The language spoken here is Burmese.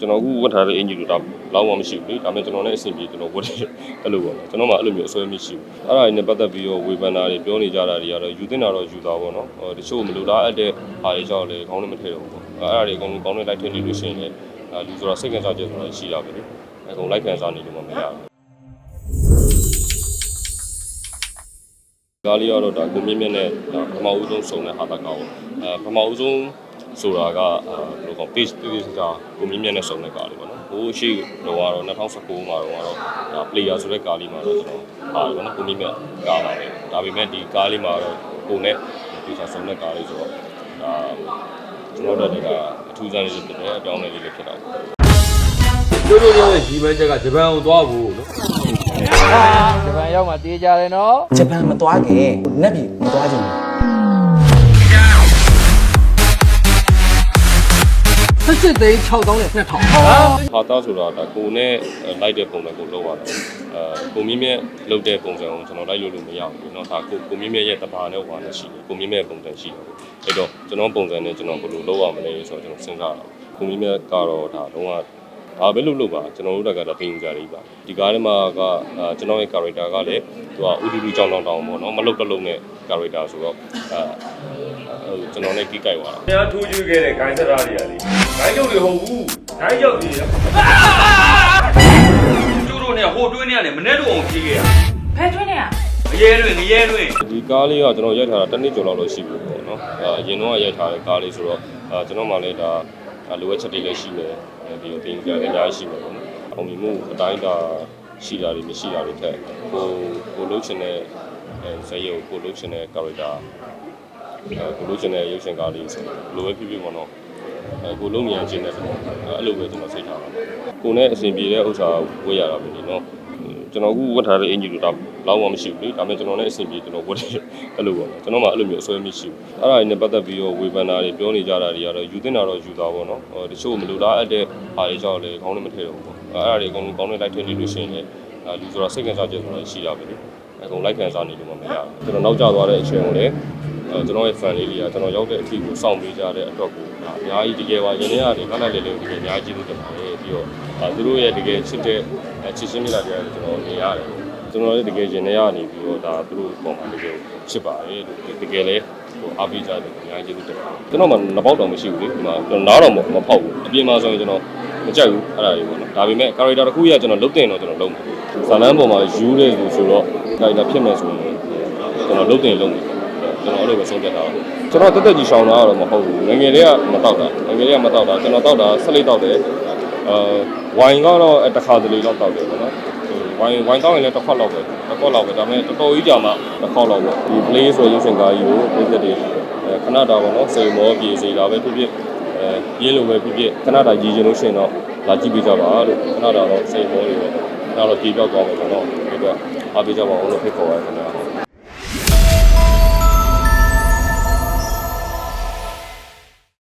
ကျွန်တော်အခုဝတ်ထားတဲ့အင်ဂျီတို့ဒါလောက်မှမရှိဘူးလေဒါပေမဲ့ကျွန်တော်လည်းအဆင်ပြေကျွန်တော်ဝတ်တယ်အဲ့လိုပေါ့နော်ကျွန်တော်မှအဲ့လိုမျိုးအစွဲမရှိဘူးအဲ့ဒါတွေနဲ့ပတ်သက်ပြီးတော့ဝေဖန်တာတွေပြောနေကြတာတွေကတော့ယူတင်တာတော့ယူတာပေါ့နော်ဟိုတချို့မလိုလားအပ်တဲ့ဟာတွေကြောင့်လည်းခေါင်းနဲ့မထည့်တော့ဘူးပေါ့အဲ့ဒါတွေအကုန်လုံးခေါင်းနဲ့လိုက်ထည့်နေလို့ရှိရင်လည်းအာလူဆိုတာစိတ်ကစားချက်ဆိုတာရှိတာပဲလေအကုန်လိုက်ခံစားနေလို့မမရဘူးကားလေးကတော့ဒါကိုမြင့်မြင့်နဲ့ဒါပထမဦးဆုံးစုံတဲ့ဟာတကောအဲပထမဦးဆုံး ဆိုတာကအာဘယ်လိုကော page တိတိကျကျကိုမြင့်မြင့်နဲ့စုံတဲ့ကားလေးပေါ့နော်ဟိုရှိတော့ကတော့2019မှာတော့ကတော့ဒါ player ဆိုတဲ့ကားလေးမှာတော့ကျွန်တော်ပါတယ်ပေါ့နော်ကိုမြင့်မြင့်ကားပါပဲဒါပေမဲ့ဒီကားလေးမှာတော့ကိုနဲ့ဒီစာစုံတဲ့ကားလေးဆိုတော့ဒါကျွန်တော်တို့ကအထူးဆန်းလေးဖြစ်တယ်အကြောင်းလေးလေးဖြစ်တာပေါ့တို့တို့ရဲ့ဒီမန်းချက်ကဂျပန်ကိုသွားဖို့နော်ဂျပန်ရောက်မှတေးကြတယ်နော်ဂျပန်မသွားခင်နက်ပြည်မသွားချင်ဘူး စစ်သိန်း6000နဲ့2000ဟာ ဟာတာဆိုတာဒါကိုနဲ့လိုက်တဲ့ပုံစံကိုလောက်ရတယ်အဲကိုမြင့်မြတ်လောက်တဲ့ပုံစံကိုကျွန်တော်လိုက်လို့လို့မရဘူးเนาะဒါကိုကိုမြင့်မြတ်ရဲ့တဘာနဲ့ဟွာနဲ့ရှိတယ်ကိုမြင့်မြတ်ပုံစံရှိတယ်အဲ့တော့ကျွန်တော်ပုံစံနဲ့ကျွန်တော်ဘယ်လိုလုပ်ရမလဲဆိုတော့ကျွန်တော်စဉ်းစားတာကိုမြင့်မြတ်ကတော့ဒါလုံးဝ ဘာပဲလုပ်လို့ပါကျွန်တော်တို့တက်ကဒါတင်ကြရည်ပါဒီကားထဲမှာကအာကျွန်တော်ရဲ့ character ကလည်းသူကဥဒူဒူကြောင်တောင်တောင်ပေါ့နော်မလုတ်တလုံးနဲ့ character ဆိုတော့အာဟိုကျွန်တော်နဲ့ကြီးကြိုက်သွားတာ။တရားထိုးကျွေးခဲ့တဲ့ဂိုင်းစရာတွေကလေ။ဂိုင်းကျုပ်တွေဟုတ်ဘူး။ဂိုင်းကျုပ်တွေကျိုးတို့နဲ့ဟိုတွင်းနဲ့လည်းမနဲ့တော့အောင်ဖြေးခဲ့ရဖဲထွင်းနေရ။ငရဲတွင်ငရဲတွင်ဒီကားလေးကကျွန်တော်ရိုက်ထားတာတစ်နှစ်ကျော်လောက်လို့ရှိပြီပေါ့နော်အဲအရင်တော့ရိုက်ထားတဲ့ကားလေးဆိုတော့အဲကျွန်တော်မှလည်းဒါ လိုအပ်ချက်တွေလည်းရှိတယ်အဲဒီတော့တင်ကြလည်းအများကြီးရှိမယ်ပေါ့နော်အောင်မြင်မှုအတိုင်းဒါရှိတာတွေမရှိတာတွေထက်ကိုကိုလုပ်ချင်တဲ့အဲဇာတ်ရုပ်ကိုလုပ်ချင်တဲ့ character အဲကိုလုပ်ချင်တဲ့ရုပ်ရှင်ကားလေးဆိုလိုပဲဖြစ်ဖြစ်ပေါ့နော်အဲကိုလုံးမြန်ခြင်းတဲ့အဲ့လိုပဲကျွန်တော်စိတ်ထားတာကိုနဲ့အဆင်ပြေတဲ့ဥစ္စာဝေးရတာပဲဒီနော် ကျွန်တော်အခုဝတ်ထားတဲ့အင်ဂျီတို့ဒါလောက်မှမရှိဘူးလေဒါပေမဲ့ကျွန်တော်လည်းအဆင်ပြေကျွန်တော်ဝတ်တယ်အဲ့လိုပေါ့နော်ကျွန်တော်မှအဲ့လိုမျိုးအစွဲမရှိဘူးအဲ့ဒါတွေနဲ့ပတ်သက်ပြီးတော့ဝေဖန်တာတွေပြောနေကြတာတွေကတော့ယူတင်တာတော့ယူတာပေါ့နော်ဟိုတချို့မလိုလားအပ်တဲ့ဟာတွေကြောင့်လည်းခေါင်းနဲ့မထည့်တော့ဘူးပေါ့အဲ့ဒါတွေအကုန်လုံးခေါင်းနဲ့လိုက်ထည့်နေလို့ရှိရင်လည်းအာလူဆိုတာစိတ်ကစားချက်ဆိုတာရှိတာပဲလေအကုန်လိုက်ခံစားနေလို့မမရဘူးကျွန်တော်နောက်ကျသွားတဲ့အချိန်ကိုလည်းအဲ ကျွန်တော်ရဲ့ fan လေးတွေကကျွန်တော်ရောက်တဲ့အထိကိုစောင့်ပေးကြတဲ့အတွက်ကိုဒါအများကြီးတကယ်ပါရင်းနေရတယ်ခဏလေးလေးတကယ်အများကြီးကျေးဇူးတင်ပါတယ်ပြီးတော့အဲသူတို့ရဲ့တကယ်ချစ်တဲ့အဲချစ်ချင်းမြတ်တာတွေကကျွန်တော်နေရတယ်ကျွန်တော်လည်းတကယ်ရင်ထဲကနေပြီးတော့ဒါသူတို့ပုံမှန်တကယ်ချစ်ပါတယ်လို့တကယ်လည်းဟိုအားပေးကြတယ်အများကြီးကျေးဇူးတင်ပါတယ်ကျွန်တော်မှနှစ်ပေါက်တော့မရှိဘူးလေဒီမှာကျွန်တော်နားတော့မဖောက်ဘူးအပြင်မှာဆိုရင်ကျွန်တော်မကြိုက်ဘူးအဲ့ဒါတွေပေါ့နော်ဒါပေမဲ့ character တစ်ခုရကျွန်တော်လုတ်တင်တော့ကျွန်တော်လုံးမယ်ဇာလန်းပေါ်မှာယူတယ်ဆိုဆိုတော့ character ဖြစ်မယ်ဆိုရင်ကျွန်တော်လုတ်တင်လုံးမယ် ကျွန်တော်အဲ့လိုပဲဆုံးဖြတ်ထားတာကျွန်တော်တက်တက်ကြီးရှောင်းတာတော့မဟုတ်ဘူးငယ်ငယ်လေးကမတောက်တာငယ်ငယ်လေးကမတောက်တာကျွန်တော်တောက်တာဆက်လေးတောက်တယ်အဲဝိုင်ကတော့တစ်ခါတလေတော့တောက်တယ်ပေါ့နော်ဝိုင်ဝိုင်တောက်ရင်လည်းတစ်ခွက်လောက်ပဲတစ်ခွက်လောက်ပဲဒါပေမဲ့တော်တော်ကြီးကြာမှတစ်ခေါက်လောက်ပေါ့ဒီ play ဆိုရုပ်ရှင်ကားကြီးကိုပြည့်စက်တွေအဲခဏတာပေါ့နော်စိန်မောပြေစီတာပဲဖြစ်ဖြစ်အဲပြင်းလို့ပဲဖြစ်ဖြစ်ခဏတာရည်ချင်လို့ရှိရင်တော့လာကြည့်ပေးကြပါလို့ခဏတာတော့စိန်မောတွေပဲခဏတော့ပြေပြောက်သွားမယ်ပေါ့နော်ဒီတော့အားပေးကြပါအောင်လို့ဖိတ်ခေါ်ပါရခင်ဗျာ